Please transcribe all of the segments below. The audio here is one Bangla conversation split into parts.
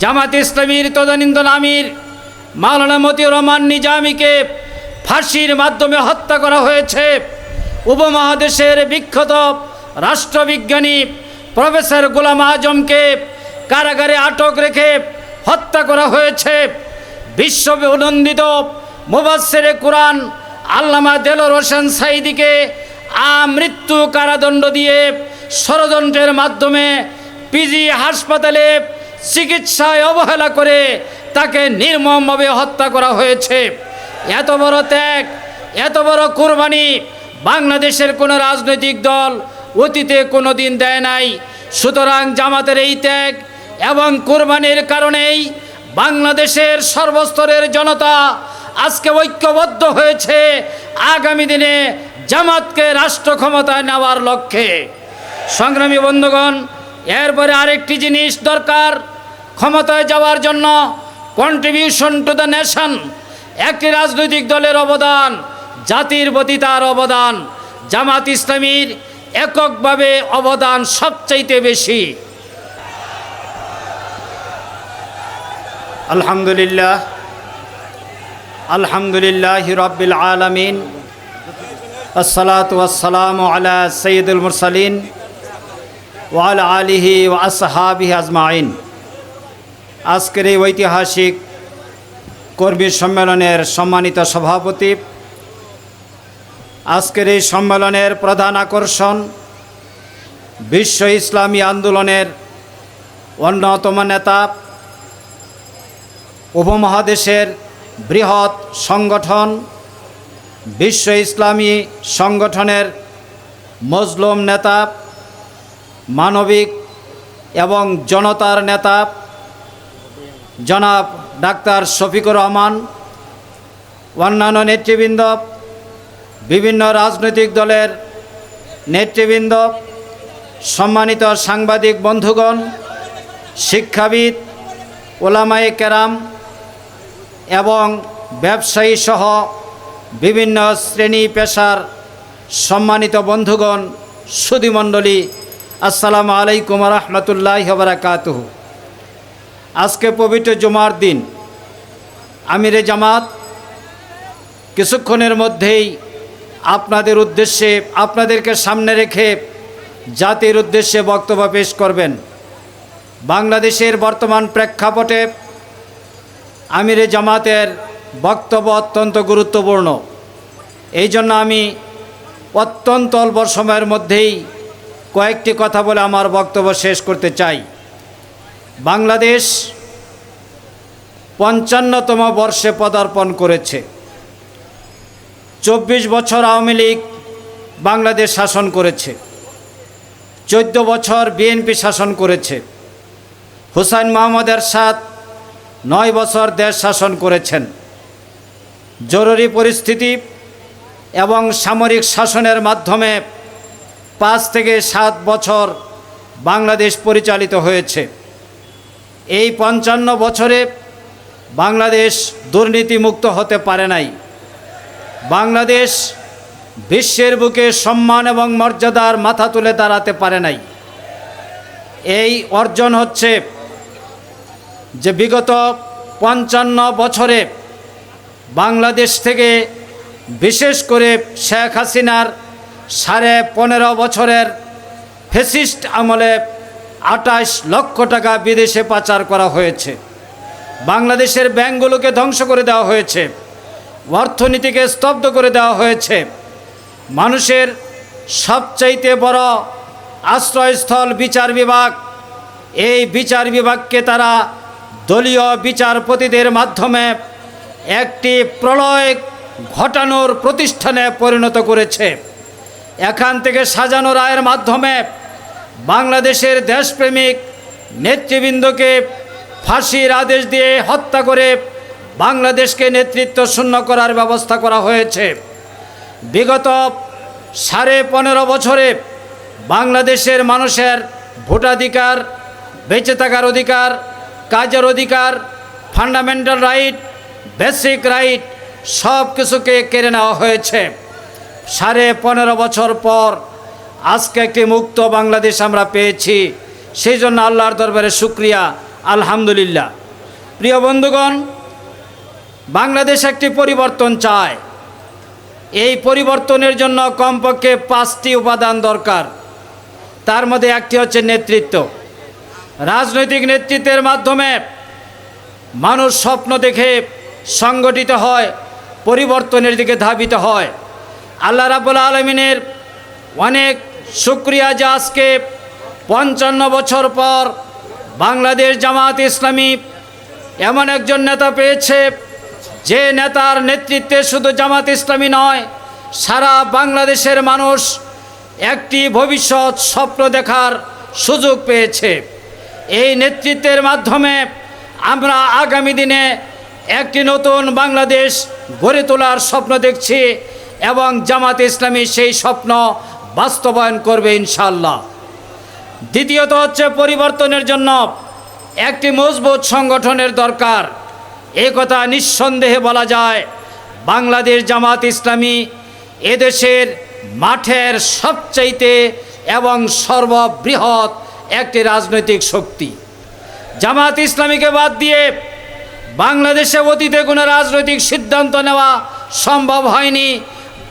জামাত ইসলামীর তদানীন্দন আমির মাওলানা মতিউর রহমান নিজামীকে ফাঁসির মাধ্যমে হত্যা করা হয়েছে। উপমহাদেশের বিখ্যাত রাষ্ট্রবিজ্ঞানী প্রফেসর গোলাম আজমকে কারাগারে আটক রেখে হত্যা করা হয়েছে। বিশ্ব অনন্দিত মুবাসের কোরআন আল্লামা দেলোর হোসেন সাইদিকে আমৃত্যু কারাদণ্ড দিয়ে ষড়যন্ত্রের মাধ্যমে পিজি হাসপাতালে চিকিৎসায় অবহেলা করে তাকে নির্মমভাবে হত্যা করা হয়েছে। এত বড় ত্যাগ, এত বড় কোরবানি বাংলাদেশের কোনো রাজনৈতিক দল অতীতে কোনো দিন দেয় নাই। সুতরাং জামাতের এই ত্যাগ এবং কোরবানির কারণেই বাংলাদেশের সর্বস্তরের জনতা আজকে ঐক্যবদ্ধ হয়েছে আগামী দিনে জামাতকে রাষ্ট্র ক্ষমতায় নেওয়ার লক্ষ্যে। সংগ্রামী বন্ধুগণ, এরপরে আরেকটি জিনিস দরকার। ক্ষমতায় যাওয়ার জন্য কন্ট্রিবিউশন টু দ্য নেশন একটি রাজনৈতিক দলের অবদান, জাতির প্রতি তার অবদান, জামাত ইসলামীর এককভাবে অবদান সবচাইতে বেশি। আলহামদুলিল্লাহ আলহামদুলিল্লাহ রব্বিল আলমিন, আসসালাতু ওয়াসসালামু আলা সৈয়দুল মুরসালিন ওয়াল আলিহি ও আসহাবিহি আজমাইন। আজকের এই ঐতিহাসিক কর্মী সম্মেলনের সম্মানিত সভাপতি, আজকের এই সম্মেলনের প্রধান আকর্ষণ বিশ্ব ইসলামী আন্দোলনের অন্যতম নেতা, উপমহাদেশের বৃহৎ সংগঠন, বিশ্ব ইসলামী সংগঠনের মজলুম নেতা, মানবিক এবং জনতার নেতা জনাব ডাক্তার শফিকুর রহমান, অন্যান্য নেতৃবৃন্দ, বিভিন্ন রাজনৈতিক দলের নেতৃবৃন্দ, সম্মানিত সাংবাদিক বন্ধুগণ, শিক্ষাবিদ, ওলামায়ে কেরাম এবং ব্যবসায়ী সহ বিভিন্ন শ্রেণি পেশার সম্মানিত বন্ধুগণ সুধীমণ্ডলী আসসালামু আলাইকুম রহমতুল্লাহ বারাকাতুহু। আজকে পবিত্র জুমার দিন। আমিরে জামাত, কিছুক্ষণের মধ্যেই আপনাদের উদ্দেশ্যে, আপনাদেরকে সামনে রেখে জাতির উদ্দেশ্যে বক্তব্য পেশ করবেন। বাংলাদেশের বর্তমান প্রেক্ষাপটে আমিরে জামাতের বক্তব্য অত্যন্ত গুরুত্বপূর্ণ। এই জন্য আমি অত্যন্ত অল্প সময়ের মধ্যেই কয়েকটি কথা বলে আমার বক্তব্য শেষ করতে চাই। বাংলাদেশ পঞ্চান্নতম বর্ষে পদার্পণ করেছে। চব্বিশ বছর আওয়ামী লীগ বাংলাদেশ শাসন করেছে। চোদ্দ বছর বিএনপি শাসন করেছে। হুসাইন মোহাম্মদ এরশাদ নয় বছর দেশ শাসন করেছেন। জরুরি পরিস্থিতি এবং সামরিক শাসনের মাধ্যমে পাঁচ থেকে সাত বছর বাংলাদেশ পরিচালিত হয়েছে। এই পঞ্চান্ন বছরে বাংলাদেশ দুর্নীতিমুক্ত হতে পারে নাই। বাংলাদেশ বিশ্বের বুকে সম্মান এবং মর্যাদার মাথা তুলে দাঁড়াতে পারে নাই। এই অর্জন হচ্ছে যে বিগত পঞ্চান্ন বছরে বাংলাদেশ থেকে বিশেষ করে শেখ হাসিনার সাড়ে পনেরো বছরের ফেসিস্ট আমলে আটাশ লক্ষ টাকা বিদেশে পাচার করা হয়েছে। বাংলাদেশের ব্যাংকগুলোকে ধ্বংস করে দেওয়া হয়েছে। অর্থনীতিকে স্তব্ধ করে দেওয়া হয়েছে। মানুষের সবচাইতে বড় আশ্রয়স্থল বিচার বিভাগ। এই বিচার বিভাগকে তারা দলীয় বিচারপতিদের মাধ্যমে একটি প্রলয় ঘটানোর প্রতিষ্ঠানে পরিণত করেছে। এখান থেকে সাজানো রায়ের মাধ্যমে বাংলাদেশের দেশপ্রেমিক নেতৃবৃন্দকে ফাঁসির আদেশ দিয়ে হত্যা করে বাংলাদেশকে নেতৃত্ব শূন্য করার ব্যবস্থা করা হয়েছে। বিগত সাড়ে পনেরো বছরে বাংলাদেশের মানুষের ভোটাধিকার, বেঁচে থাকার অধিকার, কাজের অধিকার ফান্ডামেন্টাল রাইট বেসিক রাইট সব কিছুকে কেড়ে নেওয়া হয়েছে। সাড়ে পনেরো বছর পর আজকে একটি মুক্ত বাংলাদেশ আমরা পেয়েছি। সেই জন্য আল্লাহর দরবারে শুক্রিয়া, আলহামদুলিল্লাহ। প্রিয় বন্ধুগণ, বাংলাদেশ একটি পরিবর্তন চায়। এই পরিবর্তনের জন্য কমপক্ষে পাঁচটি উপাদান দরকার। তার মধ্যে একটি হচ্ছে নেতৃত্ব। রাজনৈতিক নেতৃত্বের মাধ্যমে মানুষ স্বপ্ন দেখে সংগঠিত হয়, পরিবর্তনের দিকে ধাবিত হয়। আল্লাহ রাবুল আলমিনের অনেক শুক্রিয়া যে আজকে পঞ্চান্ন বছর পর বাংলাদেশ জামাত ইসলামী এমন একজন নেতা পেয়েছে, যে নেতার নেতৃত্বে শুধু জামাত ইসলামী নয়, সারা বাংলাদেশের মানুষ একটি ভবিষ্যৎ স্বপ্ন দেখার সুযোগ পেয়েছে। এই নেতৃত্বের মাধ্যমে আমরা আগামী দিনে একটি নতুন বাংলাদেশ গড়ে তোলার স্বপ্ন দেখছি এবং জামাত ইসলামী সেই স্বপ্ন বাস্তবায়ন করবে ইনশাল্লাহ দ্বিতীয়ত হচ্ছে পরিবর্তনের জন্য একটি মজবুত সংগঠনের দরকার। এ কথা নিঃসন্দেহে বলা যায়, বাংলাদেশ জামাত ইসলামী এদেশের মাঠের সবচাইতে এবং সর্ববৃহৎ একটি রাজনৈতিক শক্তি। জামাত ইসলামীকে বাদ দিয়ে বাংলাদেশে অতীতে কোনো রাজনৈতিক সিদ্ধান্ত নেওয়া সম্ভব হয়নি,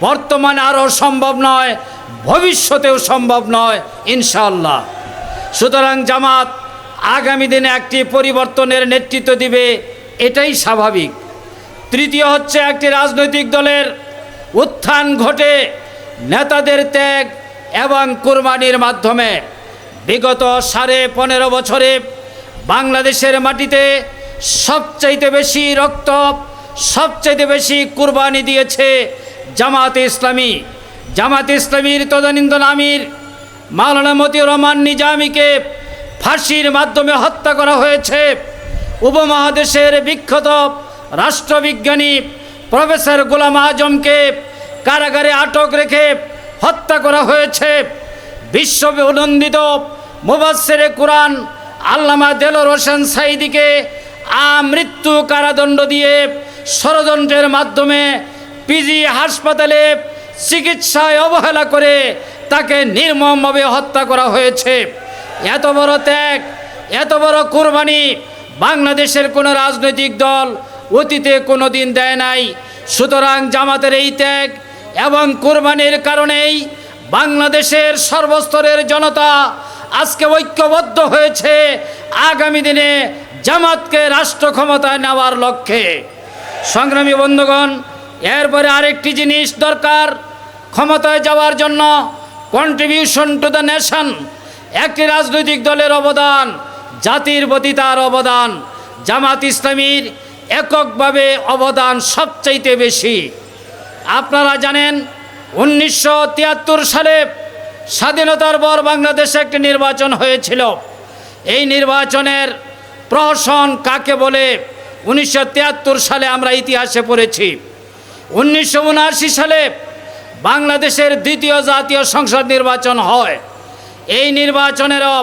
বর্তমানে আরও সম্ভব নয়। ভবিষ্যতেও সম্ভব নয় ইনশাল্লাহ সুতরাং জামাত আগামী দিনে একটি পরিবর্তনের নেতৃত্ব দিবে, এটাই স্বাভাবিক। তৃতীয় হচ্ছে একটি রাজনৈতিক দলের উত্থান ঘটে নেতাদের ত্যাগ এবং কুরবানির মাধ্যমে। বিগত সাড়ে পনেরো বছরে বাংলাদেশের মাটিতে সবচাইতে বেশি রক্ত, সবচাইতে বেশি কুরবানি দিয়েছে জামাতে ইসলামী। জামাত ইসলামীর তদানীন্তন আমির মাওলানা মতিউর রহমান নিজামীকে ফাঁসির মাধ্যমে হত্যা করা হয়েছে। উপমহাদেশের বিখ্যাত রাষ্ট্রবিজ্ঞানী প্রফেসর গোলাম আজমকে কারাগারে আটক রেখে হত্যা করা হয়েছে। বিশ্ব অনন্দিত মুবাসেরে কোরআন আল্লামা দেলোর হোসেন সাইদিকে আমৃত্যু কারাদণ্ড দিয়ে ষড়যন্ত্রের মাধ্যমে পিজি হাসপাতালে চিকিৎসায় অবহেলা করে তাকে নির্মমভাবে হত্যা করা হয়েছে। এত বড় ত্যাগ, এত বড় কোরবানি বাংলাদেশের কোনো রাজনৈতিক দল অতীতে কোনো দিন দেয় নাই। সুতরাং জামাতের এই ত্যাগ এবং কোরবানির কারণেই বাংলাদেশের সর্বস্তরের জনতা আজকে ঐক্যবদ্ধ হয়েছে আগামী দিনে জামাতকে রাষ্ট্র ক্ষমতায় নেওয়ার লক্ষ্যে। সংগ্রামী বন্ধুগণ এরপরে আরেকটি জিনিস দরকার ক্ষমতায় যাওয়ার জন্য। কন্ট্রিবিউশন টু দ্য নেশন একটি রাজনৈতিক দলের অবদান, জাতির প্রতি তার অবদান, জামাত ইসলামীর এককভাবে অবদান সবচাইতে বেশি। আপনারা জানেন, উনিশশো তিয়াত্তর সালে স্বাধীনতার পর বাংলাদেশে একটি নির্বাচন হয়েছিল। এই নির্বাচনের প্রহসন কাকে বলে? উনিশশো তিয়াত্তর সালে আমরা ইতিহাসে পড়েছি। উনিশশো উনআশি সালে বাংলাদেশের দ্বিতীয় জাতীয় সংসদ নির্বাচন হয়। এই নির্বাচনেরও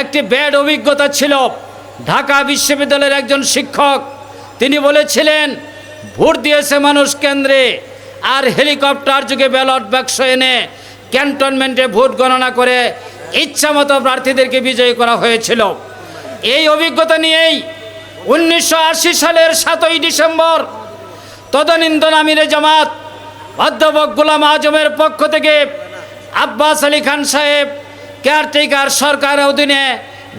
একটি ব্যাড অভিজ্ঞতা ছিল। ঢাকা বিশ্ববিদ্যালয়ের একজন শিক্ষক, তিনি বলেছিলেন, ভোট দিয়েছে মানুষ কেন্দ্রে, আর হেলিকপ্টার যুগে ব্যালট বাক্স এনে ক্যান্টনমেন্টে ভোট গণনা করে ইচ্ছামতো প্রার্থীদেরকে বিজয়ী করা হয়েছিল। এই অভিজ্ঞতা নিয়েই উনিশশো আশি সালের সাতই ডিসেম্বর তদানীন্তন আমিরে জামাত, অধ্যাপক গোলাম আজমের পক্ষ থেকে আব্বাস আলী খান সাহেব, কেয়ারটেকার সরকারের অধীনে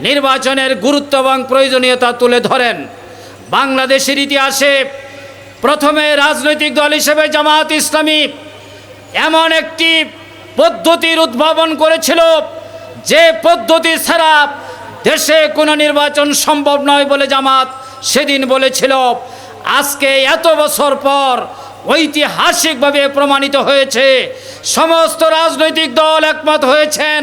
নির্বাচনের গুরুত্ব এবং প্রয়োজনীয়তা তুলে ধরেন। বাংলাদেশের ইতিহাসে প্রথমে রাজনৈতিক দল হিসেবে জামাত ইসলামী এমন একটি পদ্ধতির উদ্ভাবন করেছিল, যে পদ্ধতি ছাড়া দেশে কোনো নির্বাচন সম্ভব নয় বলে জামাত সেদিন বলেছিল। আজকে এত বছর পর ঐতিহাসিকভাবে প্রমাণিত হয়েছে, সমস্ত রাজনৈতিক দল একমত হয়েছেন,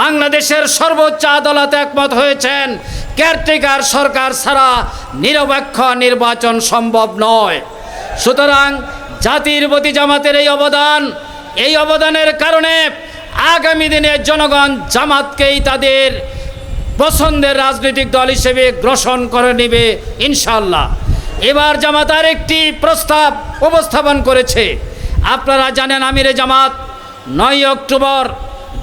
বাংলাদেশের সর্বোচ্চ আদালত একমত হয়েছেন, কেয়ারটেকার সরকার ছাড়া নিরপেক্ষ নির্বাচন সম্ভব নয়। সুতরাং জাতির প্রতি জামাতের এই অবদান, এই অবদানের কারণে আগামী দিনে জনগণ জামাতকেই তাদের পছন্দের রাজনৈতিক দল হিসেবে গ্রহণ করে নেবে ইনশাল্লাহ এবার জামাত আর একটি প্রস্তাব উপস্থাপন করেছে। আপনারা জানেন আমিরে জামাত নয় অক্টোবর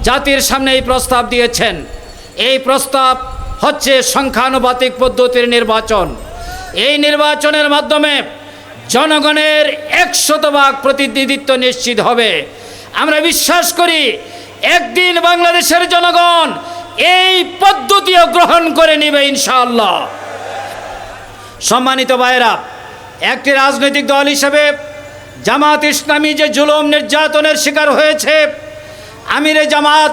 জাতির সামনে এই প্রস্তাব দিয়েছেন। এই প্রস্তাব হচ্ছে সংখ্যানুপাতিক পদ্ধতির নির্বাচন। এই নির্বাচনের মাধ্যমে জনগণের একশত ভাগ প্রতিনিধিত্ব নিশ্চিত হবে। আমরা বিশ্বাস করি একদিন বাংলাদেশের জনগণ এই পদ্ধতিও গ্রহণ করে নেবে ইনশাআল্লাহ। সম্মানিত ভাইয়েরা, একটি রাজনৈতিক দল হিসেবে জামাত ইসলামী যে জুলুম নির্যাতনের শিকার হয়েছে, আমিরে জামাত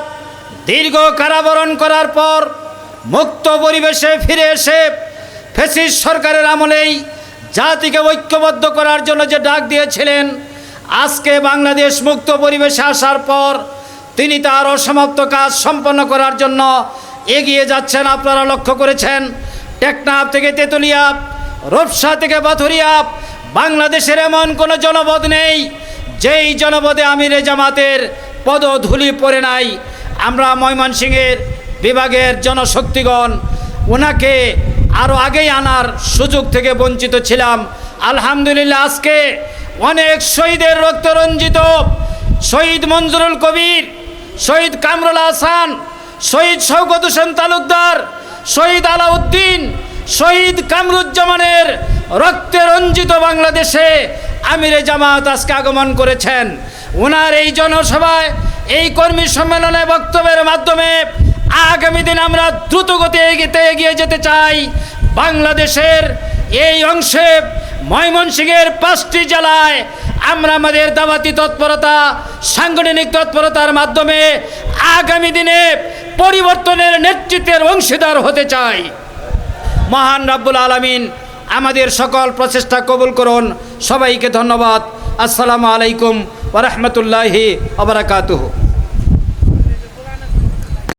দীর্ঘ কারাবরণ করার পর মুক্ত পরিবেশে ফিরে এসে ফেসিস সরকারের আমলেই জাতিকে ঐক্যবদ্ধ করার জন্য যে ডাক দিয়েছিলেন, আজকে বাংলাদেশ মুক্ত পরিবেশে আসার পর তিনি তার অসমাপ্ত কাজ সম্পন্ন করার জন্য এগিয়ে যাচ্ছেন। আপনারা লক্ষ্য করেছেন, টেকনাফ থেকে তেতুলিয়া রূপসা থেকে পাথুরিয়া বাংলাদেশের এমন কোনো জনপদ নেই, যেই জনপদে আমিরে জামাতের পদধূলি পড়ে নাই। আমরা ময়মনসিংহের বিভাগের জনশক্তিগণ ওনাকে আরও আগেই আনার সুযোগ থেকে বঞ্চিত ছিলাম। আলহামদুলিল্লাহ, আজকে অনেক শহীদের রক্ত রঞ্জিত শহীদ মঞ্জুরুল কবির, শহীদ কামরুল হাসান, শহীদ শৌকত হোসেন তালুকদার, শহীদ আলাউদ্দিন শহীদ কামরুজ্জামানের রক্তে রঞ্জিত বাংলাদেশে আমিরে জামাত আজকে আগমন করেছেন। ওনার এই জনসভায় এই কর্মী সম্মেলনে বক্তব্যের মাধ্যমে আগামী দিন আমরা দ্রুত গতি এগিয়ে এগিয়ে যেতে চাই। বাংলাদেশের এই অংশে ময়মনসিংহের পাঁচটি জেলায় আমরা আমাদের দাবাতি তৎপরতা, সাংগঠনিক তৎপরতার মাধ্যমে আগামী দিনে পরিবর্তনের নেতৃত্বের অংশীদার হতে চাই। মহান রাব্বুল আলমিন আমাদের সকল প্রচেষ্টা কবুল করুন। সবাইকে ধন্যবাদ। আসসালামু আলাইকুম ওরহমতুল্লাহি আবরাকাতুহু